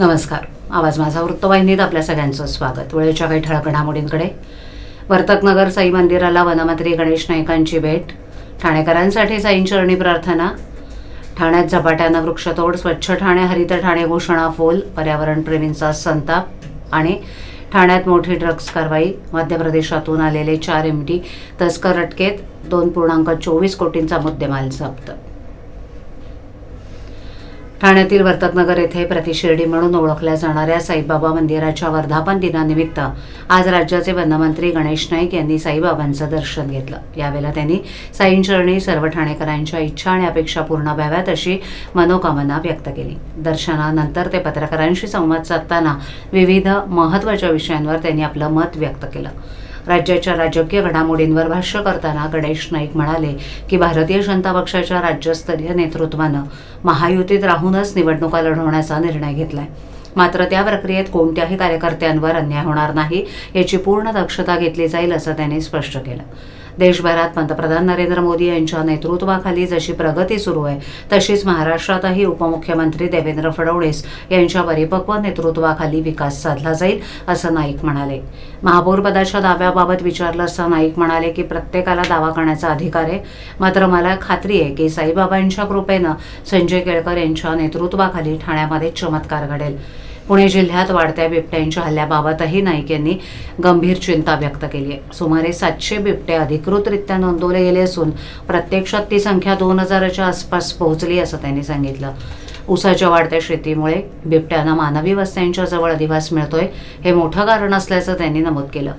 नमस्कार. आवाज माझा वृत्तवाहिनीत आपल्या सगळ्यांचं स्वागत. वेळेच्या काही ठळक घडामोडींकडे. वर्तकनगर साई मंदिराला वनमंत्री गणेश नाईकांची भेट. ठाणेकरांसाठी साईंचरणी प्रार्थना. ठाण्यात झपाट्यानं वृक्षतोड स्वच्छ ठाणे हरित ठाणे घोषणा फोल पर्यावरणप्रेमींचा संताप आणि ठाण्यात मोठी ड्रग्ज कारवाई. मध्य प्रदेशातून आलेले चार एम डी तस्कर अटकेत. दोन पूर्णांक चोवीस कोटींचा मुद्देमाल जप्त. ठाण्यातील वर्तकनगर येथे प्रतिशिर्डी म्हणून ओळखल्या जाणाऱ्या साईबाबा मंदिराच्या वर्धापन दिनानिमित्त आज राज्याचे वनमंत्री गणेश नाईक यांनी साईबाबांचं दर्शन घेतलं. यावेळेला त्यांनी साईंचरणी सर्व ठाणेकरांच्या इच्छा आणि अपेक्षा पूर्ण व्हाव्यात अशी मनोकामना व्यक्त केली. दर्शनानंतर ते पत्रकारांशी संवाद साधताना विविध महत्त्वाच्या विषयांवर त्यांनी आपलं मत व्यक्त केलं. राज्याच्या राजकीय घडामोडींवर भाष्य करताना गणेश नाईक म्हणाले की भारतीय जनता पक्षाच्या राज्यस्तरीय नेतृत्वानं महायुतीत राहूनच निवडणुका लढवण्याचा निर्णय घेतलाय. मात्र त्या प्रक्रियेत कोणत्याही कार्यकर्त्यांवर अन्याय होणार नाही याची पूर्ण दक्षता घेतली जाईल असं त्यांनी स्पष्ट केलं. देशभरात पंतप्रधान नरेंद्र मोदी यांच्या नेतृत्वाखाली जशी प्रगती सुरू आहे तशीच महाराष्ट्रातही उपमुख्यमंत्री देवेंद्र फडणवीस यांच्या परिपक्व नेतृत्वाखाली विकास साधला जाईल असं नाईक म्हणाले. महापौरपदाच्या दाव्याबाबत विचारलं असता नाईक म्हणाले की प्रत्येकाला दावा करण्याचा अधिकार आहे. मात्र मला खात्री आहे की साईबाबांच्या कृपेनं संजय केळकर यांच्या नेतृत्वाखाली ठाण्यामध्ये चमत्कार घडेल. पुणे जिल्ह्यात वाढत्या बिबट्यांच्या हल्ल्याबाबतही नाईक यांनी गंभीर चिंता व्यक्त केली आहे. सुमारे सातशे बिबटे अधिकृतरित्या नोंदवले गेले असून प्रत्यक्षात ती संख्या दोन हजाराच्या आसपास पोहोचली असं त्यांनी सांगितलं. ऊसाच्या वाढत्या शेतीमुळे बिबट्यांना मानवी वस्त्यांच्या जवळ अधिवास मिळतोय हे मोठं कारण असल्याचं त्यांनी नमूद केलं.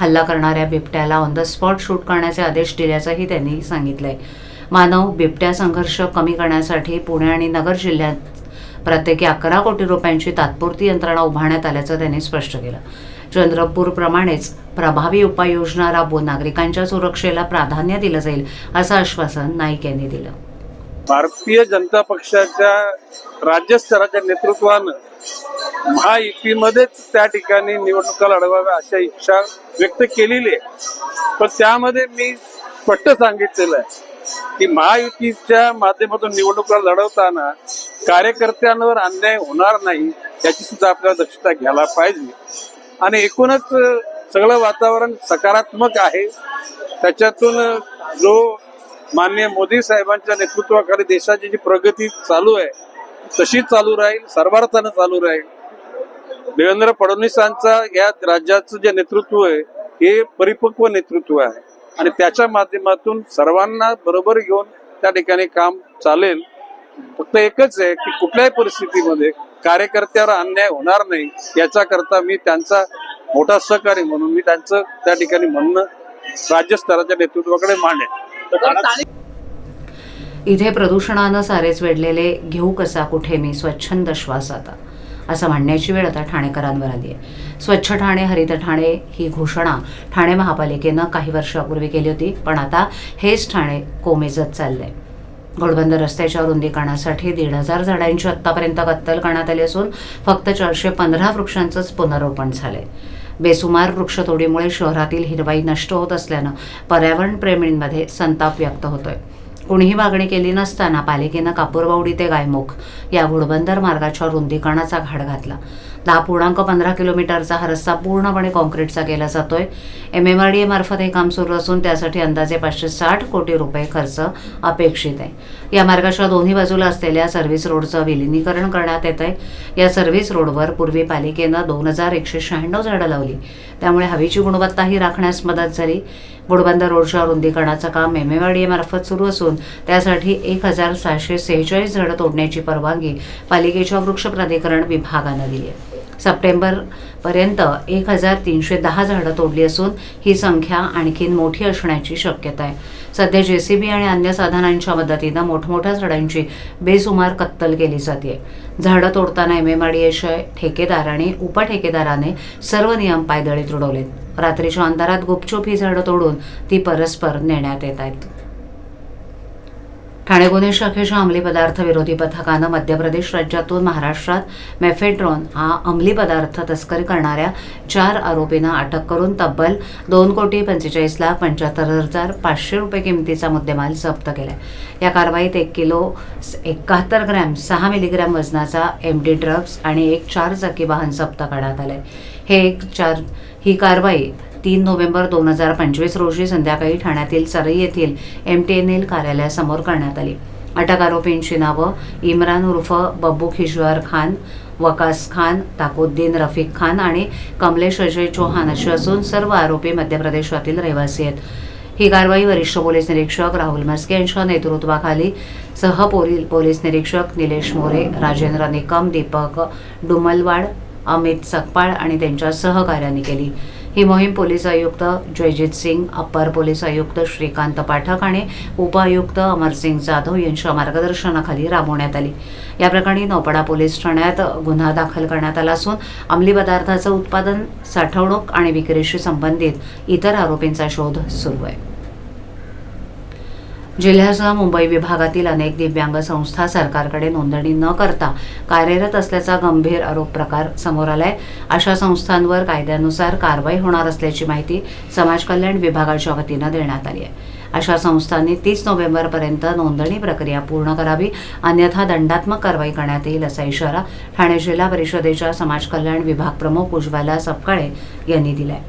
हल्ला करणाऱ्या बिबट्याला ऑन द स्पॉट शूट करण्याचे आदेश दिल्याचंही त्यांनी सांगितलंय. मानव बिबट्या संघर्ष कमी करण्यासाठी पुणे आणि नगर जिल्ह्यात प्रत्येकी अकरा कोटी रुपयांची तात्पुरती यंत्रणा उभारण्यात आल्याचं त्यांनी स्पष्ट केलं. चंद्रपूरप्रमाणेच प्रभावी उपाययोजना राबवून नागरिकांच्या सुरक्षेला प्राधान्य दिलं जाईल असं आश्वासन नाईक यांनी दिलं. भारतीय जनता पक्षाच्या राज्यस्तराच्या नेतृत्वानं महायुतीमध्येच त्या ठिकाणी निवडणुका लढवाव्या अशा इच्छा व्यक्त केलेली आहे. पण त्यामध्ये मी स्पष्ट सांगितलेलं आहे की महायुतीच्या माध्यमातून निवडणुका लढवताना कार्यकर्त्यांवर अन्याय होणार नाही याची सुद्धा आपल्याला दक्षता घ्यायला पाहिजे. आणि एकूणच सगळं वातावरण सकारात्मक आहे. त्याच्यातून जो माननीय मोदी साहेबांच्या नेतृत्वाखाली देशाची जी प्रगती चालू आहे तशी चालू राहील सर्वार्थानं चालू राहील. देवेंद्र फडणवीसांचा या राज्याचं जे नेतृत्व आहे हे परिपक्व नेतृत्व आहे. आणि त्याच्या माध्यमातून सर्वांना बरोबर घेऊन त्या ठिकाणी काम चालेल. फक्त एकच आहे की कुठल्याही परिस्थितीमध्ये कार्यकर्त्यावर अन्याय होणार नाही याचा करता मी त्यांचा मोठा सहकारी म्हणून मी त्यांचं त्या ठिकाणी म्हणणं राज्यस्तराच्या नेतृत्वाकडे मांडेन. इथे प्रदूषणानं सारेच वेढलेले घेऊ कसा कुठे मी स्वच्छंद श्वास आता? असं म्हणण्याची वेळ आता ठाणेकरांवर आली आहे. स्वच्छ ठाणे हरित ठाणे ही घोषणा ठाणे महापालिकेनं काही वर्षापूर्वी केली होती पण आता हेच ठाणे कोमेजत चाललंय. घोडबंदर रस्त्याच्या रुंदीकरणासाठी दीड हजार झाडांची आत्तापर्यंत कत्तल करण्यात आली असून फक्त चारशे पंधरा वृक्षांचंच पुनरोपण झालंय. बेसुमार वृक्षतोडीमुळे शहरातील हिरवाई नष्ट होत असल्यानं पर्यावरणप्रेमींमध्ये संताप व्यक्त होतोय. कुणीही मागणी केली नसताना पालिकेनं कापूरबावडी ते गायमुख या घोडबंदर मार्गाच्या रुंदीकरणाचा घाट घातला. दहा पूर्णांक पंधरा किलोमीटरचा हा रस्ता पूर्णपणे कॉन्क्रीटचा केला जातोय. एम एम आर डी एमार्फत हे काम सुरू असून त्यासाठी अंदाजे पाचशे साठ कोटी रुपये खर्च अपेक्षित आहे. या मार्गाच्या दोन्ही बाजूला असलेल्या सर्व्हिस रोडचं विलिनीकरण करण्यात येत आहे या सर्व्हिस रोडवर पूर्वी पालिकेनं दोन हजार एकशे शहाण्णव झाडं लावली. त्यामुळे हवेची गुणवत्ताही राखण्यास मदत झाली. गुडबंदर रोडच्या रुंदीकरणाचं काम एम एम आर डी एमार्फत सुरू असून त्यासाठी एक हजार सहाशे सेहेचाळीस झाडं तोडण्याची परवानगी पालिकेच्या वृक्ष प्राधिकरण विभागानं दिली आहे. सप्टेंबरपर्यंत एक हजार तीनशे दहा झाडं तोडली असून ही संख्या आणखीन मोठी असण्याची शक्यता आहे. सध्या जेसीबी आणि अन्य साधनांच्या मदतीनं मोठमोठ्या झाडांची बेसुमार कत्तल केली जाते. झाडं तोडताना एम एम आर डी ठेकेदार आणि उपठेकेदाराने सर्व नियम पायदळी तुडवलेत रात्रीच्या अंधारात गुपचूप ही झाडं तोडून ती परस्पर नेण्यात येत आहेत. ठाणे गुन्हे शाखेच्या अंमली पदार्थ विरोधी पथकानं मध्य प्रदेश राज्यातून महाराष्ट्रात मेफेड्रॉन हा अंमली पदार्थ तस्करी करणाऱ्या चार आरोपींना अटक करून तब्बल दोन कोटी पंचेचाळीस लाख पंच्याहत्तर हजार पाचशे रुपये किमतीचा मुद्देमाल जप्त केला या कारवाईत एक किलो एकाहत्तर ग्रॅम सहा मिलीग्रॅम वजनाचा एम डी ड्रग्ज आणि एक चार चाकी वाहन जप्त करण्यात आलं आहे हे एक चार ही कारवाई तीन नोव्हेंबर दोन हजार पंचवीस रोजी संध्याकाळी ठाण्यातील सरई येथील एम टी एन एल कार्यालयासमोर करण्यात आली. अटक आरोपींची नावं इम्रान उर्फ बब्बू खिजवार खान वकास खान ताकुद्दीन रफिक खान आणि कमलेश अजय चौहान अशी असून सर्व आरोपी मध्य प्रदेशातील रहिवासी आहेत. ही कारवाई वरिष्ठ पोलीस निरीक्षक राहुल मस्के यांच्या नेतृत्वाखाली सह पोलीस निरीक्षक निलेश मोरे राजेंद्र निकम दीपक डुमलवाड अमित सकपाळ आणि त्यांच्या सहकार्याने केली. ही मोहीम पोलीस आयुक्त जयजित सिंग अप्पर पोलीस आयुक्त श्रीकांत पाठक आणि उपआयुक्त अमरसिंग जाधव यांच्या मार्गदर्शनाखाली राबवण्यात आली. या प्रकरणी नौपडा पोलीस ठाण्यात गुन्हा दाखल करण्यात आला असून अंमली पदार्थाचं उत्पादन साठवणूक आणि विक्रीशी संबंधित इतर आरोपींचा शोध सुरू आहे. जिल्ह्यासह मुंबई विभागातील अनेक दिव्यांग संस्था सरकारकडे नोंदणी न करता कार्यरत असल्याचा गंभीर आरोप प्रकार समोर आलाय. अशा संस्थांवर कायद्यानुसार कारवाई होणार असल्याची माहिती समाज कल्याण विभागाच्या वतीनं देण्यात आली आहे. अशा संस्थांनी तीस नोव्हेंबरपर्यंत नोंदणी प्रक्रिया पूर्ण करावी अन्यथा दंडात्मक कारवाई करण्यात येईल असा इशारा ठाणे जिल्हा परिषदेच्या समाज कल्याण विभाग प्रमुख उज्ज्वला सपकाळे यांनी दिलाय.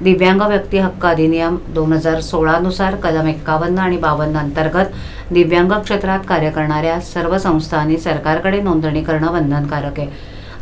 दिव्यांग व्यक्ती हक्क अधिनियम दोन हजार सोळानुसार कलम एक्कावन्न आणि बावन्न अंतर्गत दिव्यांग क्षेत्रात कार्य करणाऱ्या सर्व संस्थांनी सरकारकडे नोंदणी करणं बंधनकारक आहे.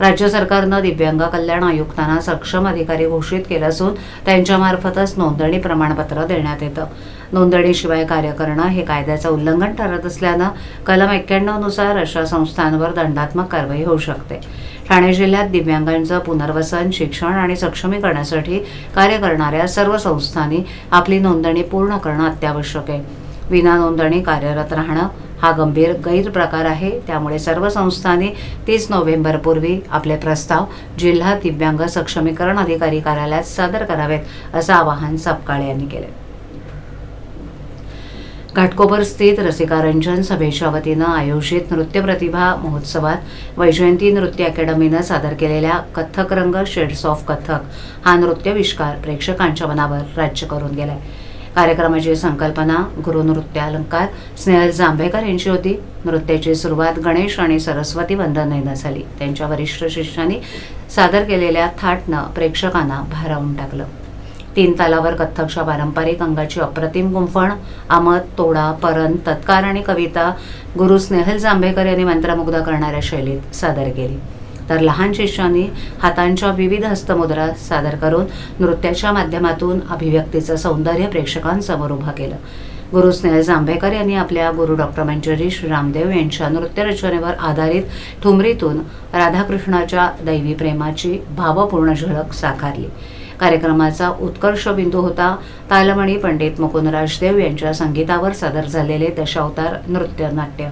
राज्य सरकारनं दिव्यांग कल्याण आयुक्तांना सक्षम अधिकारी घोषित केलं असून त्यांच्यामार्फतच नोंदणी प्रमाणपत्र देण्यात येतं. नोंदणीशिवाय कार्य करणं हे कायद्याचं उल्लंघन ठरत असल्यानं कलम एक्क्याण्णवनुसार अशा संस्थांवर दंडात्मक कारवाई होऊ शकते. ठाणे जिल्ह्यात दिव्यांगांचं पुनर्वसन शिक्षण आणि सक्षमीकरणासाठी कार्य करणाऱ्या सर्व संस्थांनी आपली नोंदणी पूर्ण करणं अत्यावश्यक आहे. विना नोंदणी कार्यरत राहणं हा गंभीर गैरप्रकार आहे. त्यामुळे सर्व संस्थांनी तीस नोव्हेंबरपूर्वी आपले प्रस्ताव जिल्हा दिव्यांग सक्षमीकरण अधिकारी कार्यालयात सादर करावेत असं आवाहन सपकाळे यांनी केले. घाटकोपर स्थित रसिकारंजन सभेच्या वतीनं आयोजित नृत्य प्रतिभा महोत्सवात वैजयंती नृत्य अकॅडमीनं सादर केलेल्या कथ्थक रंग शेड्स ऑफ कथ्थक हा नृत्यविष्कार प्रेक्षकांच्या मनावर राज्य करून गेलाय. कार्यक्रमाची संकल्पना गुरुनृत्यालंकार स्नेहल जांभेकर यांची होती. नृत्याची सुरुवात गणेश आणि सरस्वती वंदनेनं झाली. त्यांच्या वरिष्ठ शिष्यांनी सादर केलेल्या थाटनं प्रेक्षकांना भारावून टाकलं. तीन तालावर कथ्थकच्या पारंपरिक अंगाची अप्रतिम गुंफण आमद तोडा परन तत्कार आणि कविता गुरु स्नेहल जांभेकर यांनी मंत्रमुग्ध करणाऱ्या शैलीत सादर केली. तर लहान शिष्यांनी हातांच्या विविध हस्तमुद्रा सादर करून नृत्याच्या माध्यमातून अभिव्यक्तीचं सौंदर्य प्रेक्षकांसमोर उभं केलं. गुरु स्नेह जांभेकर यांनी आपल्या गुरु डॉक्टर मंजुरी रामदेव यांच्या नृत्यरचनेवर आधारित ठुमरीतून राधाकृष्णाच्या दैवी प्रेमाची भावपूर्ण झळक साकारली. कार्यक्रमाचा उत्कर्ष बिंदू होता तालमणी पंडित मुकुंदराज देव यांच्या संगीतावर सादर झालेले दशावतार नृत्य नाट्य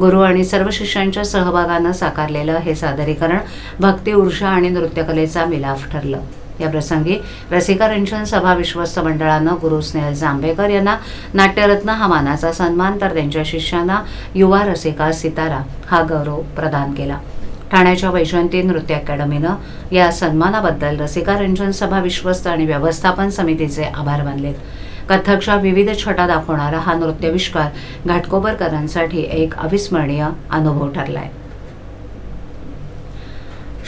गुरु आणि सर्व शिष्यांच्या सहभागानं साकारलेलं हे सादरीकरण भक्ती ऊर्जा आणि नृत्यकलेचा मिलाफ ठरलं. या प्रसंगी रसिकारंजन सभा विश्वस्त मंडळानं गुरु स्नेहल जांभेकर यांना नाट्यरत्न हा मानाचा सन्मान तर त्यांच्या शिष्यांना युवा रसिका सितारा हा गौरव प्रदान केला. ठाण्याच्या वैजयंती नृत्य अकॅडमीनं या सन्मानाबद्दल रसिकारंजन सभा विश्वस्त आणि व्यवस्थापन समितीचे आभार मानलेत. कथकच्या विविध छटा दाखवणारा हा नृत्यविष्कार घाटकोपरकरांसाठी एक अविस्मरणीय अनुभव ठरलाय.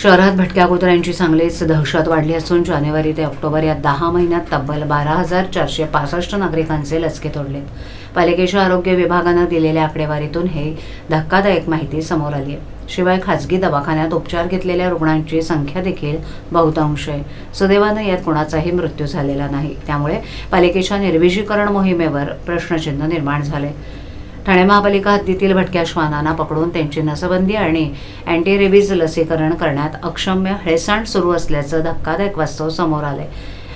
शहरात भटक्या कुत्र्यांची चांगलीच दहशत वाढली असून जानेवारी ते ऑक्टोबर या दहा महिन्यात तब्बल बारा हजार चारशे पासष्ट नागरिकांचे लचके तोडलेत. पालिकेच्या आरोग्य विभागानं दिलेल्या आकडेवारीतून हे धक्कादायक माहिती समोर आली आहे. शिवाय खाजगी दवाखान्यात उपचार घेतलेल्या रुग्णांची संख्या देखील बहुतांश आहे. सुदैवानं यात कोणाचाही मृत्यू झालेला नाही. त्यामुळे पालिकेच्या निर्विजीकरण मोहिमेवर प्रश्नचिन्ह निर्माण झाले. ठाणे महापालिका हद्दीतील भटक्या श्वानांना पकडून त्यांची नसबंदी आणि अँटी रेबीज लसीकरण करण्यात अक्षम्य हेळसांड सुरू असल्याचं धक्कादायक वास्तव समोर आलंय.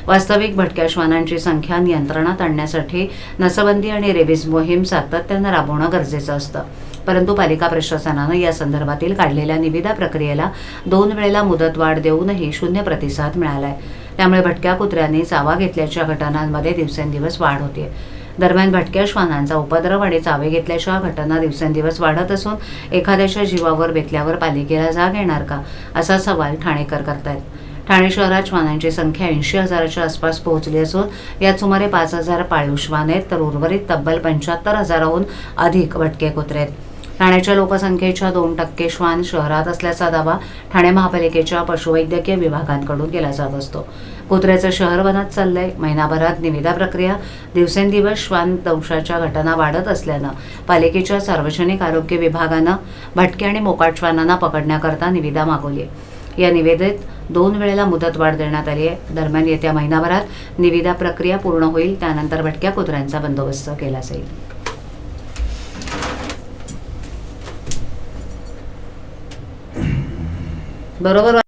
वास्तविक भटक्या श्वानांची संख्या नियंत्रणात आणण्यासाठी नसबंदी आणि रेबीज मोहीम सातत्यानं राबवणं गरजेचं असतं. परंतु पालिका प्रशासनानं या संदर्भातील काढलेल्या निविदा प्रक्रियेला दोन वेळेला मुदतवाढ देऊनही शून्य प्रतिसाद मिळालाय. त्यामुळे भटक्या कुत्र्यांनी चावा घेतल्याच्या घटनांमध्ये दिवसेंदिवस वाढ होते दरम्यान भटक्या श्वानांचा उपद्रव आणि चावे घेतल्याच्या घटना दिवसेंदिवस वाढत असून एखाद्याच्या जीवावर बेतल्यावर पालिकेला जाग येणार का? असा सवाल ठाणेकर करतायत. ठाणे शहरात श्वानांची संख्या ऐंशी हजाराच्या आसपास पोहोचली असून यात सुमारे पाच हजार पाळीव श्वान आहेत तर उर्वरित तब्बल पंच्याहत्तर हजाराहून अधिक भटके कुत्रे आहेत. ठाण्याच्या लोकसंख्येच्या दोन टक्के श्वान शहरात असल्याचा दावा ठाणे महापालिकेच्या पशुवैद्यकीय विभागांकडून केला जात असतो. कुत्र्याचं शहर बनत चाललंय. महिनाभरात निविदा प्रक्रिया. दिवसेंदिवस श्वान दंशाच्या घटना वाढत असल्यानं पालिकेच्या सार्वजनिक आरोग्य विभागानं भटके आणि मोकाट श्वानांना पकडण्याकरता निविदा मागवली आहे. या निवेदेत दोन वेळेला मुदतवाढ देण्यात आली आहे. दरम्यान येत्या महिनाभरात निविदा प्रक्रिया पूर्ण होईल. त्यानंतर भटक्या कुत्र्यांचा बंदोबस्त केला जाईल. बरोबर